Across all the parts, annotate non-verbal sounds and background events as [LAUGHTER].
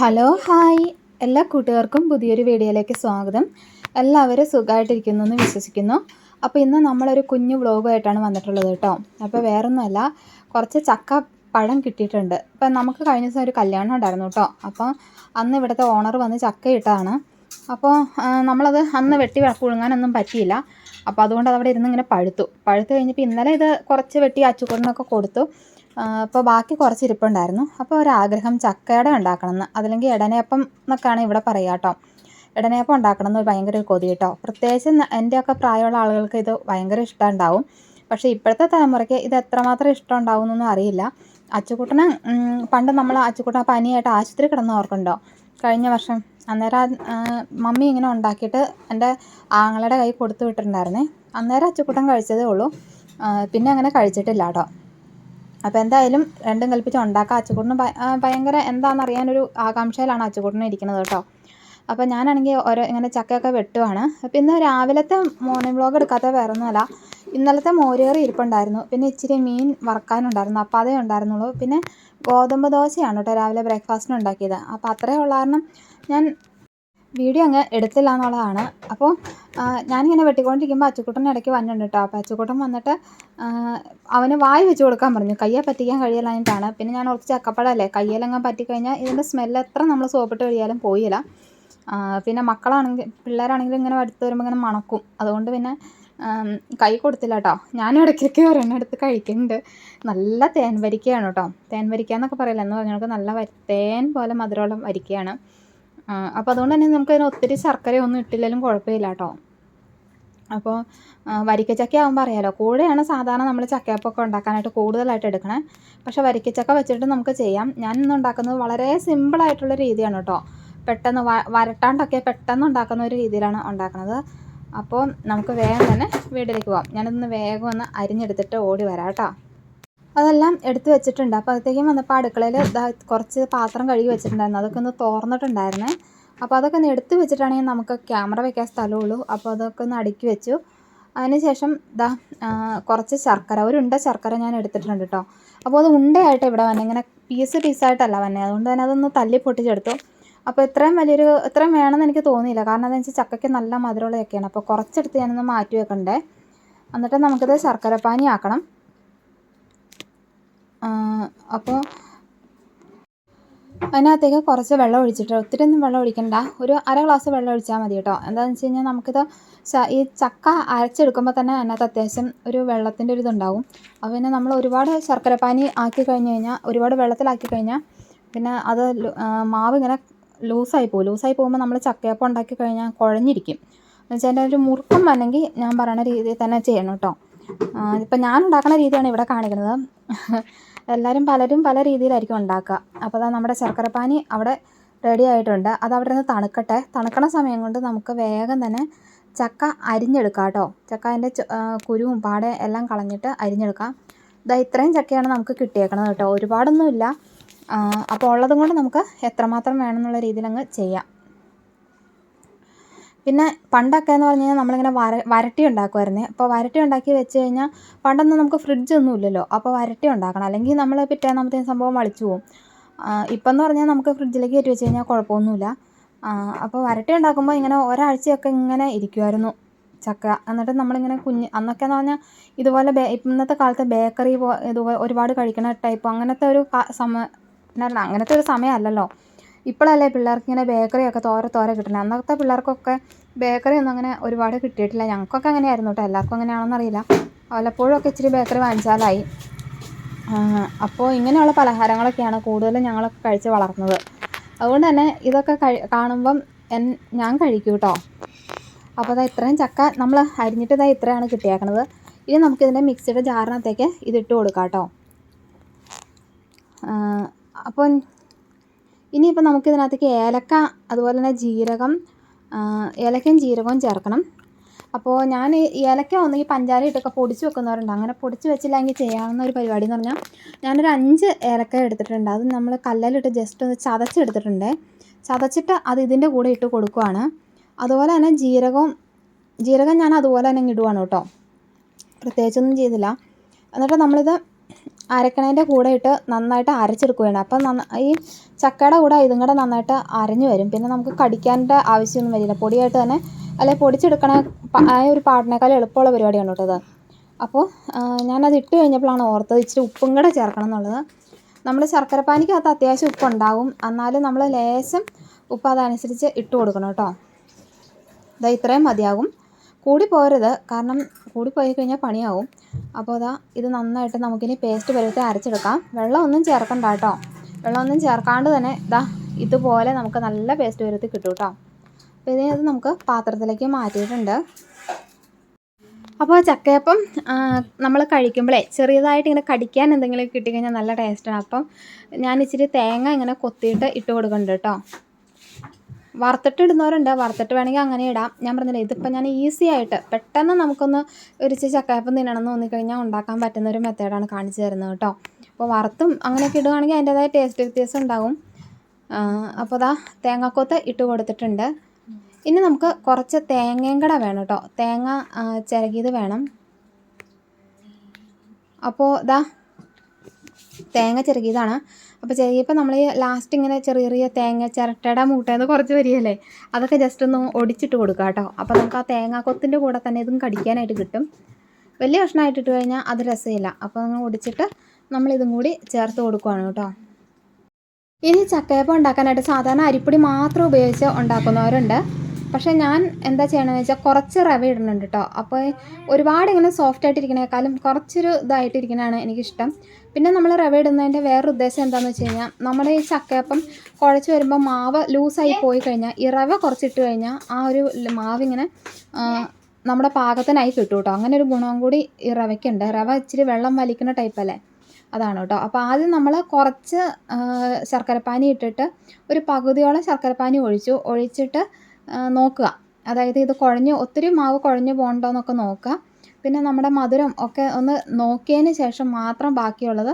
Hello hi. എല്ലാ കൂട്ടുകാർക്കും പുതിയൊരു വീഡിയോയിലേക്ക് സ്വാഗതം. എല്ലാവരും സുഖമായിട്ടിരിക്കുന്നു എന്ന് വിശ്വസിക്കുന്നു. അപ്പോൾ ഇന്ന് നമ്മളൊരു കുഞ്ഞു വ്ളോഗുമായിട്ടാണ് വന്നിട്ടുള്ളത് കേട്ടോ. അപ്പോൾ വേറൊന്നുമല്ല കുറച്ച് ചക്ക പഴം കിട്ടിയിട്ടുണ്ട്. ഇപ്പം നമുക്ക് കഴിഞ്ഞ ദിവസം ഒരു കല്യാണം ഉണ്ടായിരുന്നു കേട്ടോ. അപ്പോൾ അന്ന് ഇവിടുത്തെ ഓണർ വന്ന് ചക്ക ഇട്ടതാണ്. അപ്പോൾ നമ്മളത് അന്ന് വെട്ടി പുഴുങ്ങാനൊന്നും പറ്റിയില്ല. അപ്പോൾ അതുകൊണ്ട് അതവിടെ ഇരുന്ന് ഇങ്ങനെ പഴുത്തു. പഴുത്ത് കഴിഞ്ഞപ്പോൾ ഇന്നലെ ഇത് കുറച്ച് വെട്ടി അച്ചുകൂടിനൊക്കെ കൊടുത്തു. അപ്പോൾ ബാക്കി കുറച്ച് ഇരിപ്പുണ്ടായിരുന്നു അപ്പോൾ ഒരാഗ്രഹം ചക്കയുടെ ഉണ്ടാക്കണം എന്ന് അതല്ലെങ്കിൽ ഇടനയപ്പം എന്നൊക്കെയാണ് ഇവിടെ പറയുക കേട്ടോ. ഇടനയപ്പം ഉണ്ടാക്കണം എന്ന് ഭയങ്കര ഒരു കൊതി കേട്ടോ. പ്രത്യേകിച്ച് എന്റെയൊക്കെ പ്രായമുള്ള ആളുകൾക്ക് ഇത് ഭയങ്കര ഇഷ്ടം ഉണ്ടാവും പക്ഷേ ഇപ്പോഴത്തെ തലമുറയ്ക്ക് ഇത് എത്രമാത്രം ഇഷ്ടം ഉണ്ടാവും എന്നൊന്നും അറിയില്ല അച്ചുക്കുട്ടന് പണ്ട് നമ്മൾ അച്ചുക്കുട്ടൻ പനിയായിട്ട് ആശുപത്രി കിടന്ന് ഓർക്കുണ്ടോ കഴിഞ്ഞ വർഷം അന്നേരം മമ്മി ഇങ്ങനെ ഉണ്ടാക്കിയിട്ട് എന്റെ ആങ്ങളുടെ കൈ കൊടുത്തു വിട്ടിട്ടുണ്ടായിരുന്നേ. അന്നേരം അച്ചുക്കുട്ടൻ കഴിച്ചതേ ഉള്ളൂ. പിന്നെ അങ്ങനെ കഴിച്ചിട്ടില്ല കേട്ടോ. അപ്പോൾ എന്തായാലും രണ്ടും കൽപ്പിച്ച് ഉണ്ടാക്കാം. അച്ചുകൂട്ടിന് ഭയങ്കര എന്താണെന്ന് അറിയാനൊരു ആകാംക്ഷയിലാണ് അച്ചുകൂട്ടിന് ഇരിക്കുന്നത് കേട്ടോ. അപ്പോൾ ഞാനാണെങ്കിൽ ഓരോ ഇങ്ങനെ ചക്കയൊക്കെ വെട്ടുവാണ്. അപ്പോൾ ഇന്ന് രാവിലത്തെ മോർണിംഗ് വ്ളോഗ് എടുക്കാത്ത വേറെ ഒന്നുമല്ല ഇന്നലത്തെ മോരുകറി ഇരിപ്പുണ്ടായിരുന്നു. പിന്നെ ഇച്ചിരി മീൻ വറക്കാനുണ്ടായിരുന്നു. അപ്പോൾ അതേ ഉണ്ടായിരുന്നുള്ളൂ. പിന്നെ ഗോതമ്പ് ദോശയാണ് കേട്ടോ രാവിലെ ബ്രേക്ക്ഫാസ്റ്റിന് ഉണ്ടാക്കിയത്. അപ്പോൾ അത്രയേ ഉള്ള കാരണം ഞാൻ വീഡിയോ അങ്ങ് എടുത്തില്ല എന്നുള്ളതാണ് അപ്പോൾ ഞാനിങ്ങനെ വെട്ടിക്കൊണ്ടിരിക്കുമ്പോൾ അച്ചുക്കുട്ടൻ ഇടയ്ക്ക് വന്നിട്ടുണ്ട് കേട്ടോ. അപ്പോൾ അച്ചുക്കുട്ടൻ വന്നിട്ട് അവന് വായി വെച്ച് കൊടുക്കാൻ പറഞ്ഞു. കയ്യെ പറ്റിക്കാൻ കഴിയില്ലാഞ്ഞിട്ടാണ്. പിന്നെ ഞാൻ ഓർത്ത് ചക്കപ്പഴമല്ലേ കയ്യിലെങ്ങാൻ പറ്റിക്കഴിഞ്ഞാൽ ഇതിന്റെ സ്മെല്ല് എത്ര നമ്മൾ സോപ്പിട്ട് കഴിയാലും പോയില്ല. പിന്നെ മക്കളാണെങ്കിൽ പിള്ളേരാണെങ്കിലും ഇങ്ങനെ അടുത്ത് വരുമ്പോൾ ഇങ്ങനെ മണക്കും. അതുകൊണ്ട് പിന്നെ കൈ കൊടുത്തില്ല കേട്ടോ. ഞാനും ഇടയ്ക്കൊക്കെ ഒരെണ്ണം എടുത്ത് കഴിക്കുന്നുണ്ട് നല്ല തേൻ വരിക്കയാണ് കേട്ടോ. തേൻ വരിക്കുക എന്നൊക്കെ പറയില്ല? എന്ന് പറഞ്ഞാൽ നല്ല തേൻ പോലെ മധുരമുള്ള വരിക്കയാണ്. അപ്പോൾ അതുകൊണ്ട് തന്നെ നമുക്ക് അതിന് ഒത്തിരി ശർക്കരയൊന്നും ഇട്ടില്ലാലും കുഴപ്പമില്ല കേട്ടോ അപ്പോൾ വരിക്കച്ചക്ക ആകുമ്പോൾ അറിയാലോ കൂടെയാണ് സാധാരണ നമ്മൾ ചക്കയപ്പൊക്കെ ഉണ്ടാക്കാനായിട്ട് കൂടുതലായിട്ട് എടുക്കണേ. പക്ഷേ വരിക്കച്ചക്ക വെച്ചിട്ട് നമുക്ക് ചെയ്യാം. ഞാൻ ഇന്ന് ഉണ്ടാക്കുന്നത് വളരെ സിമ്പിളായിട്ടുള്ള രീതിയാണ് കേട്ടോ പെട്ടെന്ന് വരട്ടാണ്ടൊക്കെ പെട്ടെന്ന് ഉണ്ടാക്കുന്ന ഒരു രീതിയിലാണ് ഉണ്ടാക്കുന്നത്. അപ്പോൾ നമുക്ക് വേഗം തന്നെ വീട്ടിലേക്ക് പോകാം ഞാനിന്ന് വേഗം ഒന്ന് അരിഞ്ഞെടുത്തിട്ട് ഓടി വരാം കേട്ടോ അതെല്ലാം എടുത്തു വെച്ചിട്ടുണ്ട്. അപ്പോൾ അകത്തേക്കും വന്നപ്പോൾ അടുക്കളയിൽ കുറച്ച് പാത്രം കഴുകി വെച്ചിട്ടുണ്ടായിരുന്നു. അതൊക്കെ ഒന്ന് തോർന്നിട്ടുണ്ടായിരുന്നേ. അപ്പോൾ അതൊക്കെ ഒന്ന് എടുത്ത് വെച്ചിട്ടാണെങ്കിൽ നമുക്ക് ക്യാമറ വെക്കാൻ സ്ഥലമുള്ളൂ. അപ്പോൾ അതൊക്കെ ഒന്ന് അടുക്കി വെച്ചു. അതിനുശേഷം ദാ കുറച്ച് ശർക്കര ഒരു ഉണ്ട ശർക്കര ഞാൻ എടുത്തിട്ടുണ്ട് കേട്ടോ. അപ്പോൾ അത് ഉണ്ടയായിട്ട് ഇവിടെ വന്നെ. ഇങ്ങനെ പീസ് പീസായിട്ടല്ല വന്നെ. അതുകൊണ്ട് തന്നെ അതൊന്ന് തല്ലി പൊട്ടിച്ചെടുത്തു. അപ്പോൾ ഇത്രയും വലിയൊരു ഇത്രയും വേണമെന്ന് എനിക്ക് തോന്നിയില്ല. കാരണം അതെന്ന് വെച്ചാൽ ചക്കയ്ക്ക് നല്ല മധുരമുള്ളതൊക്കെയാണ്. അപ്പോൾ കുറച്ചെടുത്ത് ഞാനൊന്ന് മാറ്റി വെക്കണ്ടേ. എന്നിട്ട് നമുക്കിത് ശർക്കര പാനി ആക്കണം. അപ്പോൾ അതിനകത്തേക്ക് കുറച്ച് വെള്ളം ഒഴിച്ചിട്ട്? ഒത്തിരി ഒന്നും വെള്ളം ഒഴിക്കണ്ട. ഒരു അര ഗ്ലാസ് വെള്ളം ഒഴിച്ചാൽ മതി കേട്ടോ. എന്താണെന്ന് വെച്ച് കഴിഞ്ഞാൽ നമുക്കിത് ഈ ചക്ക അരച്ചെടുക്കുമ്പോൾ തന്നെ അതിനകത്ത് അത്യാവശ്യം ഒരു വെള്ളത്തിന്റെ ഒരു ഇതുണ്ടാവും. അപ്പോൾ പിന്നെ നമ്മൾ ഒരുപാട് ശർക്കരപ്പാനി ആക്കി കഴിഞ്ഞ് കഴിഞ്ഞാൽ ഒരുപാട് വെള്ളത്തിലാക്കി കഴിഞ്ഞാൽ പിന്നെ അത് മാവ് ഇങ്ങനെ ലൂസായി പോകും ലൂസായി പോകുമ്പോൾ നമ്മൾ ചക്കയപ്പം ഉണ്ടാക്കി കഴിഞ്ഞാൽ കുഴഞ്ഞിരിക്കും. എന്ന് വെച്ചാൽ ഒരു മുറുക്കം വന്നെങ്കിൽ ഞാൻ പറയുന്ന രീതിയിൽ തന്നെ ചെയ്യണം കേട്ടോ. ഇപ്പം ഞാൻ ഉണ്ടാക്കുന്ന രീതിയാണ് ഇവിടെ കാണിക്കുന്നത്. എല്ലാവരും പലരും പല രീതിയിലായിരിക്കും ഉണ്ടാക്കുക. അപ്പോൾ അതാ നമ്മുടെ ശർക്കരപ്പാനി അവിടെ റെഡി ആയിട്ടുണ്ട്. അത് അവിടെ നിന്ന് തണുക്കട്ടെ. തണുക്കണ സമയം കൊണ്ട് നമുക്ക് വേഗം തന്നെ ചക്ക അരിഞ്ഞെടുക്കാം കേട്ടോ. ചക്ക അതിന്റെ കുരുവും പാടെ എല്ലാം കളഞ്ഞിട്ട് അരിഞ്ഞെടുക്കാം. ഇതാ ഇത്രയും ചക്കയാണ് നമുക്ക് കിട്ടിയേക്കണത് കേട്ടോ. ഒരുപാടൊന്നുമില്ല. അപ്പോൾ ഉള്ളതും കൊണ്ട് നമുക്ക് എത്രമാത്രം വേണമെന്നുള്ള രീതിയിൽ അങ്ങ് ചെയ്യാം. പിന്നെ പണ്ടൊക്കെ എന്ന് പറഞ്ഞു കഴിഞ്ഞാൽ നമ്മളിങ്ങനെ വര വരട്ടി ഉണ്ടാക്കുമായിരുന്നേ. അപ്പോൾ വരട്ടി ഉണ്ടാക്കി വെച്ച് കഴിഞ്ഞാൽ പണ്ടൊന്നും നമുക്ക് ഫ്രിഡ്ജൊന്നും ഇല്ലല്ലോ. അപ്പോൾ വരട്ടി ഉണ്ടാക്കണം. അല്ലെങ്കിൽ നമ്മൾ പിറ്റേന്നാമത്തെ സംഭവം വളിച്ചു പോകും ഇപ്പം എന്ന് പറഞ്ഞാൽ നമുക്ക് ഫ്രിഡ്ജിലേക്ക് കയറ്റി വെച്ച് കഴിഞ്ഞാൽ കുഴപ്പമൊന്നുമില്ല. അപ്പോൾ വരട്ടി ഉണ്ടാക്കുമ്പോൾ ഇങ്ങനെ ഒരാഴ്ചയൊക്കെ ഇങ്ങനെ ഇരിക്കുമായിരുന്നു. ചക്ക എന്നിട്ട് നമ്മളിങ്ങനെ കുഞ്ഞ് അന്നൊക്കെ എന്ന് പറഞ്ഞാൽ ഇതുപോലെ ബേ ഇന്നത്തെ കാലത്ത് ബേക്കറി പോ ഇതുപോലെ ഒരുപാട് കഴിക്കണ ടൈപ്പ് അങ്ങനത്തെ ഒരു സമയം അങ്ങനത്തെ ഒരു സമയമല്ലല്ലോ. ഇപ്പോഴല്ലേ പിള്ളേർക്ക് ഇങ്ങനെ ബേക്കറിയൊക്കെ തോര തോര കിട്ടണേ. അന്നത്തെ പിള്ളേർക്കൊക്കെ ബേക്കറി ഒന്നും അങ്ങനെ ഒരുപാട് കിട്ടിയിട്ടില്ല. ഞങ്ങൾക്കൊക്കെ അങ്ങനെയായിരുന്നു കേട്ടോ എല്ലാവർക്കും അങ്ങനെയാണെന്നറിയില്ല അറിയില്ല. വല്ലപ്പോഴും ഒക്കെ ഇച്ചിരി ബേക്കറി വാങ്ങിച്ചാലായി. അപ്പോൾ ഇങ്ങനെയുള്ള പലഹാരങ്ങളൊക്കെയാണ് കൂടുതലും ഞങ്ങളൊക്കെ കഴിച്ച് വളർന്നത്. അതുകൊണ്ട് തന്നെ ഇതൊക്കെ കഴി കാണുമ്പം എൻ ഞാൻ കഴിക്കും കേട്ടോ അപ്പോൾ അതാ ഇത്രയും ചക്ക നമ്മൾ അരിഞ്ഞിട്ട് ഇതാ ഇത്രയാണ് കിട്ടിയേക്കണത്. ഇനി നമുക്കിതിന്റെ മിക്സിയുടെ ജാറിനകത്തേക്ക് ഇതിട്ട് കൊടുക്കാം കേട്ടോ അപ്പം ഇനിയിപ്പോൾ നമുക്കിതിനകത്തേക്ക് ഏലക്ക അതുപോലെ തന്നെ ജീരകം ഏലക്കയും ജീരകവും ചേർക്കണം. അപ്പോൾ ഞാൻ ഏലക്ക ഒന്നെങ്കിൽ പഞ്ചാര ഇട്ടൊക്കെ പൊടിച്ച് വെക്കുന്നവരുണ്ട്. അങ്ങനെ പൊടിച്ച് വെച്ചില്ലെങ്കിൽ ചെയ്യാവുന്ന ഒരു പരിപാടി എന്ന് പറഞ്ഞാൽ ഞാനൊരു അഞ്ച് ഏലക്ക എടുത്തിട്ടുണ്ട്. അത് നമ്മൾ കല്ലിലിട്ട് ജസ്റ്റ് ഒന്ന് ചതച്ചെടുത്തിട്ടുണ്ട്. ചതച്ചിട്ട് അത് ഇതിന്റെ കൂടെ ഇട്ട് കൊടുക്കുവാണ്. അതുപോലെ തന്നെ ജീരകവും ജീരകം ഞാൻ അതുപോലെ തന്നെ ഇടുവാണ് കേട്ടോ. പ്രത്യേകിച്ചൊന്നും ചെയ്തില്ല. എന്നിട്ട് നമ്മളിത് അരക്കണേന്റെ കൂടെ ഇട്ട് നന്നായിട്ട് അരച്ചെടുക്കുകയാണ്. അപ്പം നന്ന ഈ ചക്കയുടെ കൂടെ ഇതും കൂടെ നന്നായിട്ട് അരഞ്ഞു വരും. പിന്നെ നമുക്ക് കടിക്കാന്റെ ആവശ്യമൊന്നും വരില്ല. പൊടിയായിട്ട് തന്നെ അല്ലെങ്കിൽ പൊടിച്ചെടുക്കണ ആ ഒരു പാട്ടിനേക്കാൾ എളുപ്പമുള്ള പരിപാടിയാണ് കേട്ടോ ഇത്. അപ്പോൾ ഞാനത് ഇട്ട് കഴിഞ്ഞപ്പോഴാണ് ഓർത്തത് ഇച്ചിരി ഉപ്പും കൂടെ ചേർക്കണം എന്നുള്ളത്. നമ്മൾ ശർക്കരപ്പാനിക്കകത്ത് അത്യാവശ്യം ഉപ്പുണ്ടാവും. എന്നാലും നമ്മൾ ലേശം ഉപ്പ് അതനുസരിച്ച് ഇട്ട് കൊടുക്കണം കേട്ടോ. ഇതാ ഇത്രയും മതിയാകും. കൂടി പോരുത് കാരണം കൂടി പോയി കഴിഞ്ഞാൽ പണിയാവും. അപ്പോൾ അതാ ഇത് നന്നായിട്ട് നമുക്കിനി പേസ്റ്റ് പരുവത്തിൽ അരച്ചെടുക്കാം. വെള്ളമൊന്നും ചേർക്കണ്ട കേട്ടോ. വെള്ളമൊന്നും ചേർക്കാണ്ട് തന്നെ ഇതാ ഇതുപോലെ നമുക്ക് നല്ല പേസ്റ്റ് പരുവത്തിൽ കിട്ടും കേട്ടോ. അപ്പോൾ ഇതിനെ ഇത് നമുക്ക് പാത്രത്തിലേക്ക് മാറ്റിയിട്ടുണ്ട്. അപ്പോൾ ചക്കയപ്പം നമ്മൾ കഴിക്കുമ്പോഴേ ചെറിയതായിട്ട് ഇങ്ങനെ കടിക്കാൻ എന്തെങ്കിലും കിട്ടിക്കഴിഞ്ഞാൽ നല്ല ടേസ്റ്റാണ് അപ്പം ഞാൻ ഇച്ചിരി തേങ്ങ ഇങ്ങനെ കൊത്തിയിട്ട് ഇട്ട് കൊടുക്കുന്നുണ്ട് കേട്ടോ. വറുത്തിട്ട് ഇടുന്നവരുണ്ട്. വറുത്തിട്ട് വേണമെങ്കിൽ അങ്ങനെ ഇടാം. ഞാൻ പറഞ്ഞില്ലേ ഇതിപ്പോൾ ഞാൻ ഈസി ആയിട്ട് പെട്ടെന്ന് നമുക്കൊന്ന് ഒരു ഇച്ചിരി ചക്കയപ്പം തിന്നണമെന്ന് തോന്നിക്കഴിഞ്ഞാൽ ഉണ്ടാക്കാൻ പറ്റുന്ന ഒരു മെത്തേഡാണ് കാണിച്ചു തരുന്നത് കേട്ടോ. അപ്പോൾ വറുത്തും അങ്ങനെയൊക്കെ ഇടുകയാണെങ്കിൽ അതിന്റേതായ ടേസ്റ്റ് വ്യത്യാസം ഉണ്ടാകും അപ്പോൾ ദാ തേങ്ങാക്കൊത്ത് ഇട്ട് കൊടുത്തിട്ടുണ്ട്. ഇനി നമുക്ക് കുറച്ച് തേങ്ങയും കൂടെ വേണം കേട്ടോ. തേങ്ങ ചിരകിയത് വേണം. അപ്പോൾ ദാ തേങ്ങ ചിരകിയതാണ്. അപ്പോൾ ചിരകിയപ്പോൾ നമ്മൾ ലാസ്റ്റ് ഇങ്ങനെ ചെറിയ ചെറിയ തേങ്ങ ചിരട്ടയുടെ മൂട്ടേന്ന് കുറച്ച് വരികയല്ലേ അതൊക്കെ ജസ്റ്റ് ഒന്ന് ഒടിച്ചിട്ട് കൊടുക്കുക കേട്ടോ അപ്പോൾ നമുക്ക് ആ തേങ്ങാക്കൊത്തിന്റെ കൂടെ തന്നെ ഇതും കടിക്കാനായിട്ട് കിട്ടും. വലിയ കഷ്ണമായിട്ട് ഇട്ട് കഴിഞ്ഞാൽ അത് രസമില്ല. അപ്പോൾ നമ്മൾ ഒടിച്ചിട്ട് നമ്മളിതും കൂടി ചേർത്ത് കൊടുക്കുകയാണ് കേട്ടോ ഇനി ചക്കയപ്പം ഉണ്ടാക്കാനായിട്ട് സാധാരണ അരിപ്പൊടി മാത്രം ഉപയോഗിച്ച് ഉണ്ടാക്കുന്നവരുണ്ട്. പക്ഷേ ഞാൻ എന്താ ചെയ്യണമെന്ന് വെച്ചാൽ കുറച്ച് റവ ഇടുന്നുണ്ട് കേട്ടോ അപ്പോൾ ഒരുപാട് ഇങ്ങനെ സോഫ്റ്റ് ആയിട്ടിരിക്കണേക്കാളും കുറച്ചൊരു ഇതായിട്ടിരിക്കണതാണ് എനിക്കിഷ്ടം. പിന്നെ നമ്മൾ റവ ഇടുന്നതിന്റെ വേറൊരു ഉദ്ദേശം എന്താണെന്ന് വെച്ച് കഴിഞ്ഞാൽ നമ്മുടെ ഈ ചക്കയപ്പം കുഴച്ച് വരുമ്പോൾ മാവ് ലൂസായി പോയി കഴിഞ്ഞാൽ ഈ റവ കുറച്ചിട്ട് കഴിഞ്ഞാൽ ആ ഒരു മാവ് ഇങ്ങനെ നമ്മുടെ പാകത്തിനായി കിട്ടും കേട്ടോ അങ്ങനെ ഒരു ഗുണവും കൂടി ഈ റവയ്ക്കുണ്ട്. റവ ഇച്ചിരി വെള്ളം വലിക്കുന്ന ടൈപ്പ് അല്ലേ? അതാണ് കേട്ടോ അപ്പോൾ ആദ്യം നമ്മൾ കുറച്ച് ശർക്കരപ്പാനി ഇട്ടിട്ട് ഒരു പകുതിയോളം ശർക്കരപ്പാനി ഒഴിച്ചു. ഒഴിച്ചിട്ട് നോക്കുക. അതായത് ഇത് കുഴഞ്ഞ് ഒത്തിരി മാവ് കുഴഞ്ഞ് പോകണ്ടോന്നൊക്കെ നോക്കുക. പിന്നെ നമ്മുടെ മധുരം ഒക്കെ ഒന്ന് നോക്കിയതിന് ശേഷം മാത്രം ബാക്കിയുള്ളത്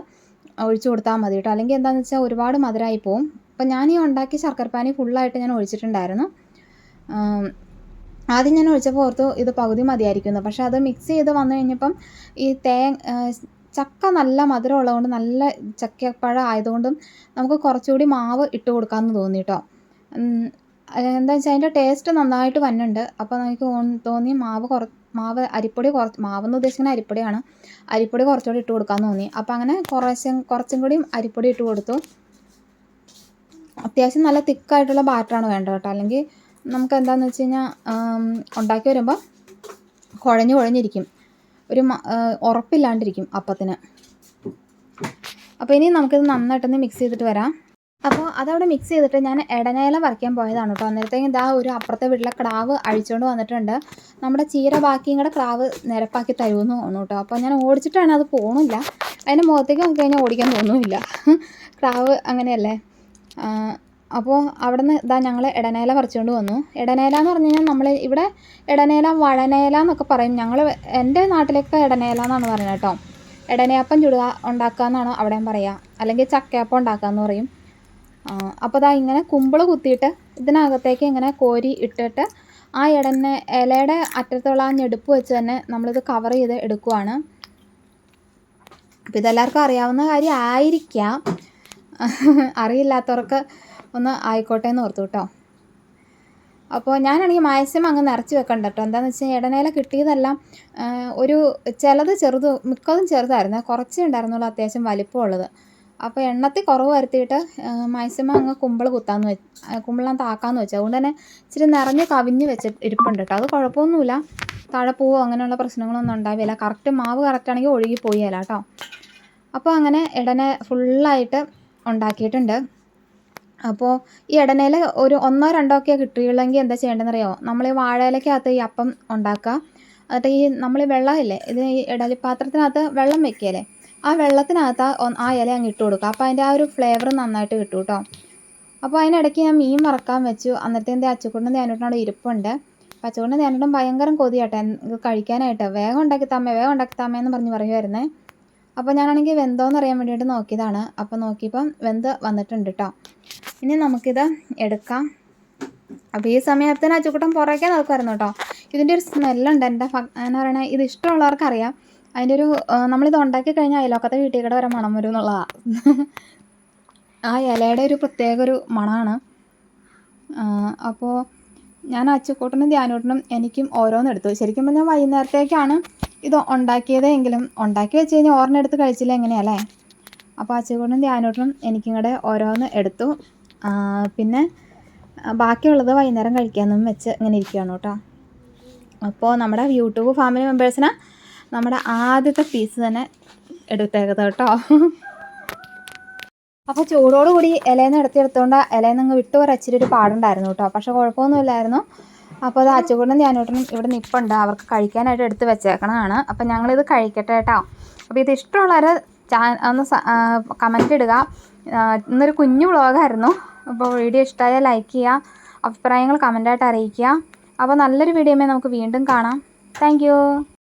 ഒഴിച്ചു കൊടുത്താൽ മതി കേട്ടോ. അല്ലെങ്കിൽ എന്താണെന്ന് വെച്ചാൽ ഒരുപാട് മധുരമായി പോവും. അപ്പം ഞാൻ ഈ ഉണ്ടാക്കിയ ശർക്കരപ്പാനി ഫുള്ളായിട്ട് ഞാൻ ഒഴിച്ചിട്ടുണ്ടായിരുന്നു. ആദ്യം ഞാൻ ഒഴിച്ചപ്പോൾ ഓർത്തു ഇത് പകുതി മതിയായിരിക്കുന്നു. പക്ഷേ അത് മിക്സ് ചെയ്ത് വന്നു കഴിഞ്ഞപ്പം ഈ തേ ചക്ക നല്ല മധുരം ഉള്ളതുകൊണ്ട് നല്ല ചക്കപ്പഴം ആയതുകൊണ്ടും നമുക്ക് കുറച്ചുകൂടി മാവ് ഇട്ട് കൊടുക്കാമെന്ന് തോന്നി കേട്ടോ. എന്താ വെച്ചാൽ അതിന്റെ ടേസ്റ്റ് നന്നായിട്ട് വന്നിട്ടുണ്ട്. അപ്പോൾ എനിക്ക് തോന്നി- മാവ് കുറ മാവ് അരിപ്പൊടി കുറച്ച് മാവെന്ന് ഉദ്ദേശിക്കുന്ന അരിപ്പൊടിയാണ്. അരിപ്പൊടി കുറച്ചുകൂടി ഇട്ട് കൊടുക്കാമെന്ന് തോന്നി. അപ്പോൾ അങ്ങനെ കുറച്ചും കുറച്ചും കൂടി അരിപ്പൊടി ഇട്ട് കൊടുത്തു. അത്യാവശ്യം നല്ല തിക്കായിട്ടുള്ള ബാറ്ററാണ് വേണ്ടത് കേട്ടോ. അല്ലെങ്കിൽ നമുക്ക് എന്താണെന്ന് വെച്ച് കഴിഞ്ഞാൽ ഉണ്ടാക്കി വരുമ്പോൾ കുഴഞ്ഞു കുഴഞ്ഞിരിക്കും. ഒരു ഉറപ്പില്ലാണ്ടിരിക്കും അപ്പത്തിന്. അപ്പോൾ ഇനി നമുക്കിത് നന്നായിട്ടൊന്ന് മിക്സ് ചെയ്തിട്ട് വരാം. അപ്പോൾ അതവിടെ മിക്സ് ചെയ്തിട്ട് ഞാൻ ഇടനേലം വറക്കാൻ പോയതാണ് കേട്ടോ അന്നേരത്തേക്കും ഇതാ ഒരു അപ്പുറത്തെ വീട്ടിലെ ക്രാവ് അഴിച്ചുകൊണ്ട് വന്നിട്ടുണ്ട്. നമ്മുടെ ചീര ബാക്കിയും കൂടെ ക്രാവ് നിരപ്പാക്കി തരുമെന്ന് തോന്നുന്നു കേട്ടോ അപ്പോൾ ഞാൻ ഓടിച്ചിട്ടാണ് അത് പോകണില്ല അതിന്റെ മുഖത്തേക്ക് നോക്കി കഴിഞ്ഞാൽ ഓടിക്കാൻ തോന്നുന്നില്ല. [LAUGHS] ക്രാവ് അങ്ങനെയല്ലേ? അപ്പോൾ അവിടെ നിന്ന് ഇതാ ഞങ്ങൾ ഇടനേല പറിച്ചുകൊണ്ട് വന്നു. ഇടനേല എന്ന് പറഞ്ഞു കഴിഞ്ഞാൽ നമ്മൾ ഇവിടെ ഇടനേല വഴനേല എന്നൊക്കെ പറയും. ഞങ്ങൾ എന്റെ നാട്ടിലൊക്കെ ഇടനേല എന്നാണ് പറയുന്നത് കേട്ടോ ഇടനേപ്പം ചുടുക ഉണ്ടാക്കുക എന്നാണ് അവിടെയും പറയുക അല്ലെങ്കിൽ ചക്കയപ്പം ഉണ്ടാക്കുക എന്ന് പറയും. അപ്പോൾ ദാ ഇങ്ങനെ കുമ്പിൾ കുത്തിയിട്ട് ഇതിനകത്തേക്ക് ഇങ്ങനെ കോരി ഇട്ടിട്ട് ആ ഇടന്നെ ഇലയുടെ അറ്റത്തുള്ള ആ ഞെടുപ്പ് വെച്ച് തന്നെ നമ്മളിത് കവർ ചെയ്ത് എടുക്കുവാണ്. അപ്പോൾ ഇതെല്ലാവർക്കും അറിയാവുന്ന കാര്യം ആയിരിക്കാം. [LAUGHS] അറിയില്ലാത്തവർക്ക് ഒന്ന് ആയിക്കോട്ടെ എന്ന് ഓർത്തു കേട്ടോ. അപ്പോൾ ഞാനാണെങ്കിൽ മാക്സിമം അങ്ങ് നിറച്ച് വെക്കണ്ട കേട്ടോ. എന്താണെന്ന് വെച്ചാൽ ഇടനേല കിട്ടിയതെല്ലാം ഒരു ചിലത് ചെറുത് മിക്കതും ചെറുതായിരുന്നു. കുറച്ചേ ഉണ്ടായിരുന്നുള്ളൂ അത്യാവശ്യം വലിപ്പമുള്ളത്. അപ്പോൾ എണ്ണത്തിൽ കുറവ് വരുത്തിയിട്ട് മാക്സിമം അങ്ങ് കുമ്പിൾ കുത്താന്ന് വെച്ച് കുമ്പിളാൻ താക്കാന്ന് വെച്ചു. അതുകൊണ്ട് തന്നെ ഇച്ചിരി നിറഞ്ഞ് കവിഞ്ഞ് വെച്ച് ഇരിപ്പുണ്ട് കേട്ടോ. അത് കുഴപ്പമൊന്നുമില്ല. താഴെ പോവോ അങ്ങനെയുള്ള പ്രശ്നങ്ങളൊന്നും ഉണ്ടാവില്ല. കറക്റ്റ് മാവ് കറക്റ്റാണെങ്കിൽ ഒഴുകി പോയില്ല കേട്ടോ. അപ്പോൾ അങ്ങനെ ഇടനെ ഫുള്ളായിട്ട് ഉണ്ടാക്കിയിട്ടുണ്ട്. അപ്പോൾ ഈ ഇടനയിൽ ഒരു ഒന്നോ രണ്ടോ ഒക്കെ കിട്ടുകയുള്ളെങ്കിൽ എന്താ ചെയ്യേണ്ടതെന്ന് അറിയാമോ നമ്മൾ ഈ വാഴയിലക്കകത്ത് ഈ അപ്പം ഉണ്ടാക്കുക. എന്നിട്ട് ഈ നമ്മൾ ഈ വെള്ളമില്ലേ? ഇത് ഈ ഇടലിപ്പാത്രത്തിനകത്ത് വെള്ളം വെക്കുകയല്ലേ? ആ വെള്ളത്തിനകത്ത് ആ ഇല അങ്ങ് ഇട്ട് കൊടുക്കുക അപ്പോൾ അതിന്റെ ആ ഒരു ഫ്ലേവർ നന്നായിട്ട് കിട്ടും കേട്ടോ അപ്പോൾ അതിനിടയ്ക്ക് ഞാൻ മീൻ മറക്കാൻ വെച്ചു. അന്നത്തെ അച്ചുക്കുണ്ടും തേനോട്ടിനോട് ഇരിപ്പുണ്ട്. അപ്പോൾ അച്ചുക്കുണ്ടും തേനോട്ടും ഭയങ്കര കൊതിയാട്ടെ. കഴിക്കാനായിട്ട്. വേഗം ഉണ്ടാക്കി തമ്മേ വേഗം ഉണ്ടാക്കി തമ്മേ എന്ന് പറഞ്ഞ് പറയുമായിരുന്നേ അപ്പോൾ ഞാനാണെങ്കിൽ വെന്തോന്ന് അറിയാൻ വേണ്ടിയിട്ട് നോക്കിയതാണ്. അപ്പോൾ നോക്കിയപ്പം വെന്ത് വന്നിട്ടുണ്ട് കേട്ടോ ഇനി നമുക്കിത് എടുക്കാം. അപ്പോൾ ഈ സമയത്തിന് അച്ചുക്കുട്ടൻ പുറകെ നടക്കുമായിരുന്നു കേട്ടോ ഇതിന്റെ ഒരു സ്മെല്ലുണ്ട് എന്റെ എന്നാ പറയണേ? ഇത് ഇഷ്ടമുള്ളവർക്ക് അറിയാം അതിന്റെ ഒരു നമ്മളിത് ഉണ്ടാക്കി കഴിഞ്ഞാൽ അയലോക്കത്തെ വീട്ടിൽ കൂടെ വരെ മണം വരും എന്നുള്ളതാണ് ആ ഇലയുടെ ഒരു പ്രത്യേക ഒരു മണമാണ് അപ്പോൾ ഞാൻ അച്ചുക്കൂട്ടനും ധ്യാനൂട്ടനും എനിക്കും ഓരോന്ന് എടുത്തു. ശരിക്കും പറഞ്ഞാൽ വൈകുന്നേരത്തേക്കാണ് ഇത് ഉണ്ടാക്കിയത് എങ്കിലും ഉണ്ടാക്കി വെച്ച് കഴിഞ്ഞാൽ ഓർമ്മ എടുത്ത് കഴിച്ചില്ല എങ്ങനെയല്ലേ അപ്പോൾ അച്ചുക്കൂട്ടനും ധ്യാനൂട്ടനും എനിക്കും കൂടെ ഓരോന്ന് എടുത്തു. പിന്നെ ബാക്കിയുള്ളത് വൈകുന്നേരം കഴിക്കാമെന്നും വെച്ച് ഇങ്ങനെ ഇരിക്കുകയാണ് കേട്ടോ. അപ്പോൾ നമ്മുടെ യൂട്യൂബ് ഫാമിലി മെമ്പേഴ്സിന് നമ്മുടെ ആദ്യത്തെ പീസ് തന്നെ എടുത്തേക്കത് കേട്ടോ. അപ്പോൾ ചൂടോടുകൂടി കൂടി എടുത്ത് എടുത്തുകൊണ്ട് ഇലയിൽ നിന്ന് വിട്ടു വരച്ചിട്ട് ഒരു പാടുണ്ടായിരുന്നു കേട്ടോ. പക്ഷെ കുഴപ്പമൊന്നുമില്ലായിരുന്നു. അപ്പോൾ അത് അച്ചുകൂടും ധ്യാനോട്ടനും ഇവിടെ നിൽപ്പുണ്ട് അവർക്ക് കഴിക്കാനായിട്ട് എടുത്ത് വെച്ചേക്കണതാണ്. അപ്പോൾ ഞങ്ങളിത് കഴിക്കട്ടെ കേട്ടോ. അപ്പോൾ ഇത് ഇഷ്ടമുള്ളവർ ചാ ഒന്ന് കമന്റ് ഇടുക. ഇന്നൊരു കുഞ്ഞു വ്ളോഗായിരുന്നു. അപ്പോൾ വീഡിയോ ഇഷ്ടമായാൽ ലൈക്ക് ചെയ്യുക. അഭിപ്രായങ്ങൾ കമന്റായിട്ട് അറിയിക്കുക. അപ്പോൾ നല്ലൊരു വീഡിയോമേ നമുക്ക് വീണ്ടും കാണാം. താങ്ക്